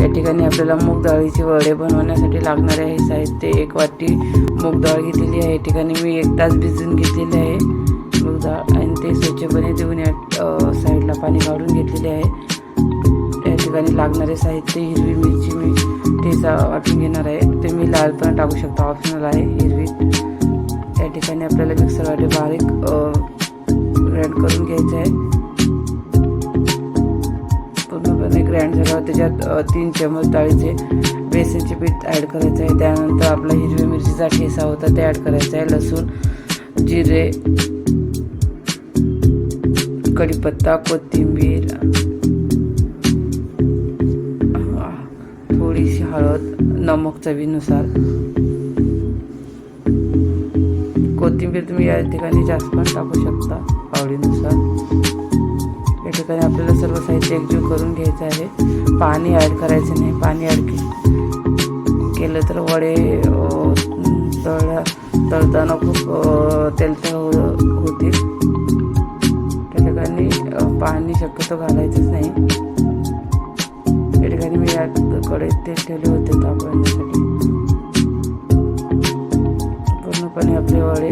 या ठिकाणी आपल्याला मूग डाळीचे वडे बनवण्यासाठी लागणारे आहे साहित्य. एक वाटी मूग डाळ घेतलेली आहे. या ठिकाणी मी एक तास भिजून घेतलेले आहे. मूग डाळ आणि ते स्वच्छपणे देऊन या साईडला पाणी काढून घेतलेले आहे. या ठिकाणी लागणारे साहित्य हिरवी मिरची मी ठेचा वाटून घेणार आहे. ते मी लाल पण टाकू शकतो. ऑप्शनल आहे हिरवी. या ठिकाणी आपल्याला मिक्सरवाटे बारीक ग्राइंड करून घ्यायचं आहे. ग्राइंड झाल्यावर त्याच्यात तीन चमच डाळीचे बेसनचे पीठ ॲड करायचं आहे. त्यानंतर आपला हिरव्या मिरचीचा ठेसा होता ते ॲड करायचा आहे. लसूण जिरे कढीपत्ता कोथिंबीर थोडीशी हळद नमक चवीनुसार. कोथिंबीर तुम्ही या ठिकाणी जास्त पण टाकू शकता आवडीनुसार. ठिकाणी आपल्याला सर्व साहित्य एकजीव करून घ्यायचं आहे. पाणी ॲड करायचं नाही पाणी ॲड केलं तर वडे अ, तळल्या तळताना खूप तेलतळ हो होतील त्या ठिकाणी पाणी शक्यतो घालायचंच नाही. त्या ठिकाणी मी या कडे तेल ठेवले होते तापवण्यासाठी पूर्णपणे आपले वडे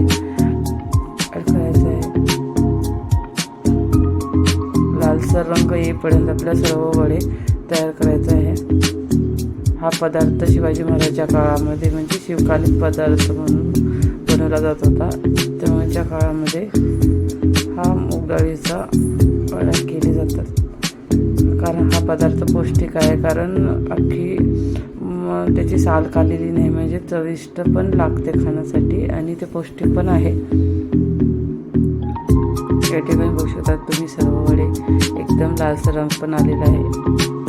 लालसर रंग येईपर्यंत आपल्या सर्व वडे तयार करायचे आहे. हा पदार्थ शिवाजी महाराजच्या काळामध्ये म्हणजे शिवकालीन पदार्थ म्हणून बनवला जात होता. तेव्हाच्या काळामध्ये हा मूग डाळीचा वडा केले जातात. कारण हा पदार्थ पौष्टिक आहे. कारण अख्खी त्याची साल काढलेली नाही म्हणजे चविष्ट पण लागते खाण्यासाठी आणि ते पौष्टिक पण आहे. या ठिकाणी बघू शकतात तुम्ही सर्व वडे एकदम लालसर रंग पण आलेला आहे.